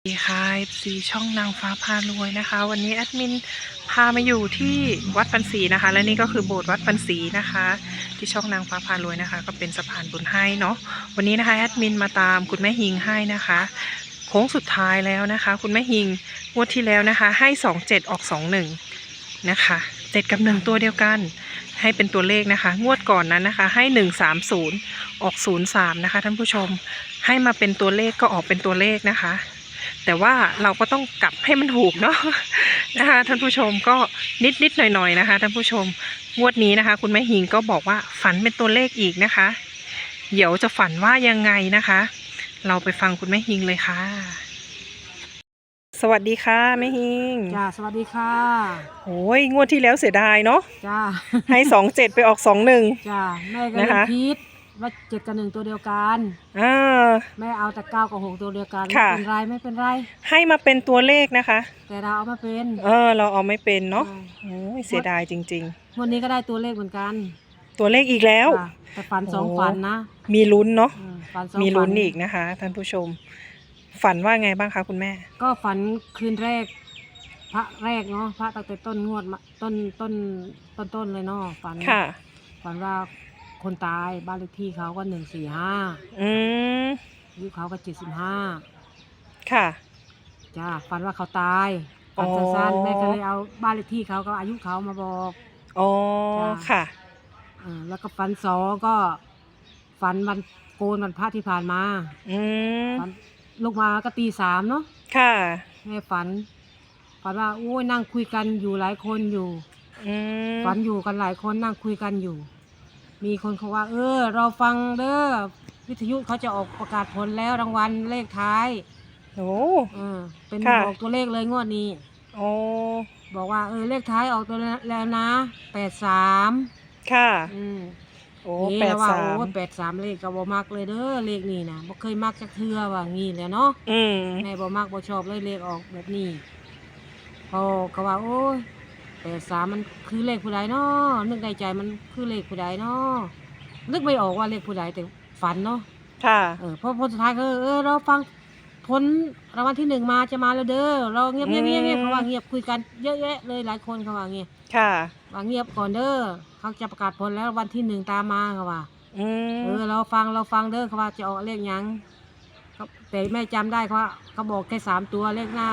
สวัสดีค่ะซีช่องนางฟ้าพารวยนะคะ วันนี้แอดมินพามาอยู่ที่วัดปันศรีนะคะ และนี่ก็คือโบสถ์วัดปันศรีนะคะ ที่ช่องนางฟ้าพารวยนะคะ ก็เป็นสะพานบุญให้เนาะวันนี้นะคะแอดมินมาตามคุณแม่ฮิงให้นะคะ โค้งสุดท้ายแล้วนะคะ คุณแม่ฮิงงวดที่แล้วนะคะ ให้สองเจ็ดออกสองหนึ่งนะคะเจ็ดกับหนึ่งตัวเดียวกัน ให้เป็นตัวเลขนะคะ งวดก่อนนั้นนะคะ ให้หนึ่งสามศูนย์ออกศูนย์สามนะคะท่านผู้ชมให้มาเป็นตัวเลขก็ออกเป็นตัวเลขนะคะ แต่ว่าเราก็ต้องกลับให้มันถูกเนาะนะคะท่านผู้ชมก็นิดนิดหน่อยหน่อยๆนะคะท่านผู้ชมงวดนี้นะคะ คุณแม่หิงก็บอกว่าฝันเป็นตัวเลขอีกนะคะ เดี๋ยวจะฝันว่ายังไงนะคะ เราไปฟังคุณแม่หิงเลยค่ะ สวัสดีค่ะแม่หิงจ้าสวัสดีค่ะโอ้ยงวดที่แล้วเสียดายเนาะจ้าให้สองเจ็ดไปออกสองหนึ่งจ้าแม่ก็นะเลยคะคิด ว่าเจ็ดกับหนึ่งตัวเดียวกันอ่าแม่เอาแต่เก้ากับหกตัวเดียวกันไม่ค่ะ เป็นไรไม่เป็นไร ให้มาเป็นตัวเลขนะคะ แต่เราเอามาเป็นเออ เราเอาไม่เป็นเนาะอ่โอ้ยเสียดายจริง วันนี้ก็ได้ตัวเลขเหมือนกันๆ ตัวเลขอีกแล้วจ้ะแต่ฝันสองโอ้ ฝันนะมีลุ้นเนาะ อืมฝันสองมีลุ้นฝัอีกนะคะท่านผู้ชม ฝันว่าไงบ้างคะคุณแม่ ก็ฝันคืนแรก พระแรกเนาะพระตั้งแต่ต้นงวดมาต้นต้นต้นต้นเลยเนาะฝัน ค่ะ ฝันว่า คนตายบ้านเลขที่เขาก็หนึ่งสี่ห้าอืมอายุเขาก็เจ็ดสิบห้าค่ะ จ้าฝันว่าเขาตายฝันอ๋อสั้นๆแม่ก็เลยเอาบ้านเลขที่เขาก็อายุเขามาบอกอ๋อจ้ะค่ะเออแล้วก็ฝันสองก็ ฝันวันโกนวันพระที่ผ่านมา อืมฝันลูกมาก็ตีสามเนาะค่ะแม่ฝัน ฝันว่าโอ้ยนั่งคุยกันอยู่หลายคนอยู่ อืมฝันอยู่กันหลายคนนั่งคุยกันอยู่ มีคนเขาว่า เออ เราฟังเด้อวิทยุเขาจะออกประกาศผลแล้วรางวัลเลขท้ายโอ้ เออเป็นค่ะ บอกตัวเลขเลยงวดนี้ โอ้บอกว่าเออเลขท้ายออกตัวแล้วนะแปดสามค่ะ อืมโอ้เอ๊ะแปดว่าสามโอ้แปดสามเลขก็บ่มักเลยเด้อเลขนี่นะบ่เคยมักจักเทื่อว่างี้แหล้วเนาะ อืม แม่บ่มักบ่ชอบเลยเลขออกแบบนี้พอก็ว่าโอ้ย แปดสามมันคือเลขผู้ใดเนาะนึกในใจมันคือเลขผู้ใดเนาะนึกไม่ออกว่าเลขผู้ใดแต่ฝันเนาะค่ะ เออพอผลสุดท้ายก็เออเราฟังผลรางวัลที่หนึ่งมาจะมาแล้วเด้อเราเงียบเงียบเงียบเงียบเขาว่าเงียบคุยกันเยอะแยะเลยหลายคนเขาว่าเงียบค่ะว่าเงียบก่อนเด้อเขาจะประกาศผลแล้ววันที่หนึ่งตามมาเขาว่าอืมเออเราฟังเราฟังเด้อเขาว่าจะออกเลขหยังเขาแต่แม่จำได้เขาว่าเขาบอกแค่สามตัวเลขหน้า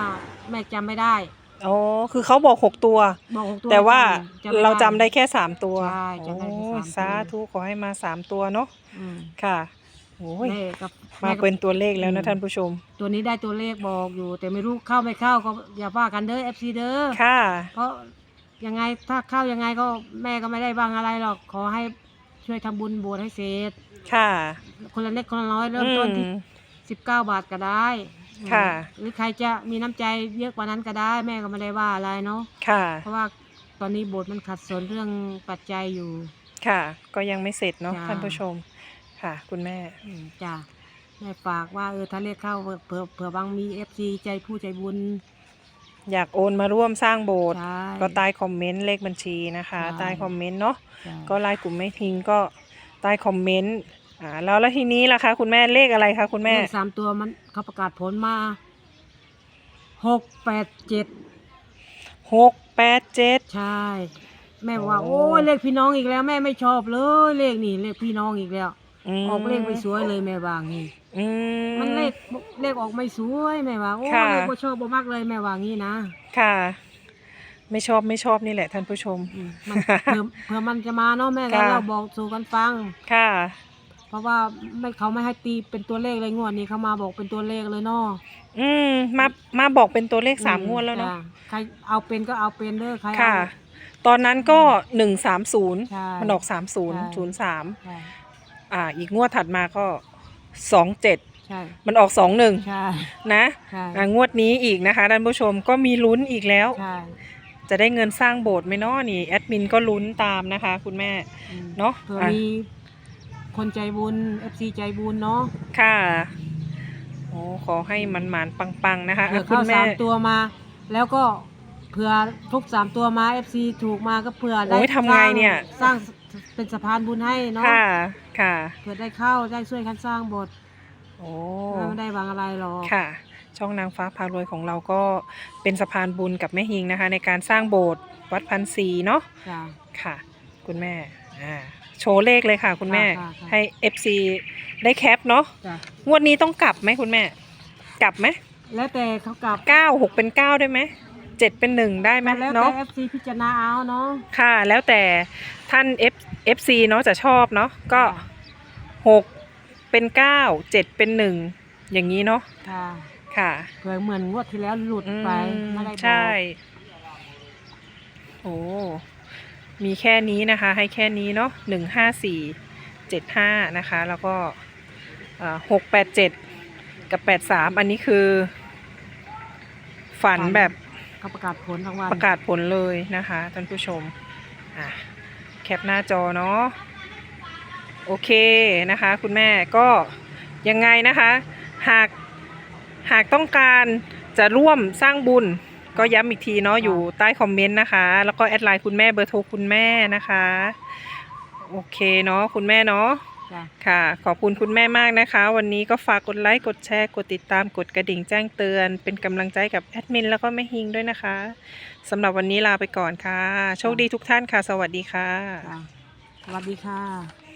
แม่จำไม่ได้ โอ้คือเขาบอกหกตัว บอกหกตัวแต่ว่าจำไม่เราจำได้แค่สามตัวใช่จำได้แค่โอ้สามตัวสาธุขอให้มาสามตัวเนาะอืมค่ะโอ้ยแม่กับมาแกับเป็นตัวเลขแล้วอืนะมท่านผู้ชม ตัวนี้ได้ตัวเลขบอกอยู่ แต่ไม่รู้เข้าไม่เข้าก็อย่าว่ากันเด้อเอฟซีเด้อค่ะ เพราะยังไงถ้าเข้ายังไงก็แม่ก็ไม่ได้บางอะไรหรอกขอให้ช่วยทำบุญบวชให้เสร็จค่ะคนละเล็กคนละน้อยเริ่มต้นที่อืมสิบเก้าบาทก็ได้ ค่ะ หรือใครจะมีน้ำใจเยอะกว่านั้นก็ได้แม่ก็ไม่ได้ว่าอะไรเนาะค่ะ เพราะว่าตอนนี้โบสถ์มันขัดสนเรื่องปัจจัยอยู่ ค่ะ ก็ยังไม่เสร็จเนาะจ้า ท่านผู้ชม ค่ะ คุณแม่ อืมจ้ะแม่ฝากว่าเออถ้าเลขเข้าเผื่อเผื่อเผื่อบางมีเอฟซีใจผู้ใจบุญอยากโอนมาร่วมสร้างโบสถ์ใช่ ก็ใต้คอมเมนต์เลขบัญชีนะคะ ใช่ ใต้คอมเมนต์เนาะ จ้ะ ก็ไลน์กลุ่มไม่ทิ้งก็ใต้คอมเมนต์ อ่าแล้วแล้วทีนี้ล่ะคะคุณแม่เลขอะไรคะคุณแม่ เลขสามตัวมันเขาประกาศผลมาหกแปดเจ็ดหกแปดเจ็ด ใช่ แม่บอกว่าโอ้ โอ้ยเลขพี่น้องอีกแล้ว แม่ไม่ชอบเลยเลขนี่เลขพี่น้องอีกแล้ว ออกเลขไม่สวยเลยแม่วางี้ อืมมันเลขเลขออกไม่สวยแม่ว่าโอ้ค่ะ เลขบ่ชอบบ่มักเลยแม่ว่างี้นะค่ะ ไม่ชอบไม่ชอบนี่แหละท่านผู้ชม อืมมันเผื่อเผื่อมันจะมาเนาะแม่แล้วค่ะ เราบอกสู่กันฟัง ค่ะ เพราะว่าไม่เขาไม่ให้ตีเป็นตัวเลขเลยงวดนี้เขามาบอกเป็นตัวเลขเลยเนาะอืมมามาบอกเป็นตัวเลขสามอืงวดแล้วเนาะจ้ใครเอาเป็นก็เอาเป็นเด้อใครเอา ค่ะ ตอนนั้นก็หนึ่งสามศูนย์ใช่มันออกสามศูนย์ใช่ศูนย์สามใช่อ่า อีกงวดถัดมาก็สองเจ็ดใช่มันออกสองหนึ่งใช่นะใช่อ่างวดนี้อีกนะคะท่านผู้ชมก็มีลุ้นอีกแล้ว ใช่จะได้เงินสร้างโบสถ์ไหมเนาะนี่แอดมินก็ลุ้นตามนะคะ คุณแม่อืมเนาะเผื่ออะมี คนใจบุญ FC ใจบุญเนาะค่ะโอ้ขอให้มันหมานๆปังๆนะคะเผื่ออะคุเข้าณแม่ สามตัวมา แล้วก็เผื่อทุกสามตัวมา FC ถูกมาก็เผื่อได้โอ้ยทำไงเนี่ย สร้างเป็นสะพานบุญให้เนาะค่ะ ค่ะ เผื่อได้เข้าได้ช่วยกันสร้างโบสถ์โอ้ ไม่ได้วางอะไรหรอกค่ะ ช่องนางฟ้าพารวยของเราก็เป็นสะพานบุญกับแม่ฮิงนะคะ ในการสร้างโบสถ์วัดพันศรีเนาะ จ้ะ ค่ะ คุณแม่ อ่า โชว์เลขเลยค่ะ คุณแม่ ค่ะค่ะ ให้ FC ได้แคปเนาะจ้ะงวดนี้ต้องกลับไหมคุณแม่ กลับไหมแล้วแต่เขากลับเก้าหกเป็นเก้าได้ไหมเจ็ดเป็นหนึ่งได้ไหมแล้วแต่เนาะ FC พิจารณาเอาเนาะ ค่ะ แล้วแต่ท่าน F FC เนาะจะชอบเนาะก็หกเป็นเก้าเจ็ดเป็นหนึ่งอย่างนี้เนาะค่ะค่ะ เผื่อเหมือนงวดที่แล้วหลุดไปอืมไม่ได้บอกใช่ โอ้ มีแค่นี้นะคะ ให้แค่นี้เนาะหนึ่งห้าสี่เจ็ดห้านะคะ แล้วก็หกแปดเจ็ดกับแปดสามอันนี้คือ ฝันแบบเขาประกาศผลรางวัลประกาศผลเลยนะคะท่านผู้ชมอะแคปหน้าจอเนาะโอเคนะคะ คุณแม่ก็ยังไงนะคะ หากหากต้องการจะร่วมสร้างบุญ ก็ย้ำอีกทีเนาะอยู่ใต้คอมเมนต์นะคะ แล้วก็แอดไลน์คุณแม่เบอร์โทรคุณแม่นะคะ โอเคเนาะคุณแม่เนาะจ้ะค่ะ ขอบคุณคุณแม่มากนะคะ วันนี้ก็ฝากกดไลค์กดแชร์กดติดตามกดกระดิ่งแจ้งเตือน เป็นกำลังใจกับแอดมินแล้วก็แม่ฮิงด้วยนะคะสำหรับวันนี้ลาไปก่อนค่ะ โชคดีทุกท่านค่ะ สวัสดีค่ะจ้ะสวัสดีค่ะ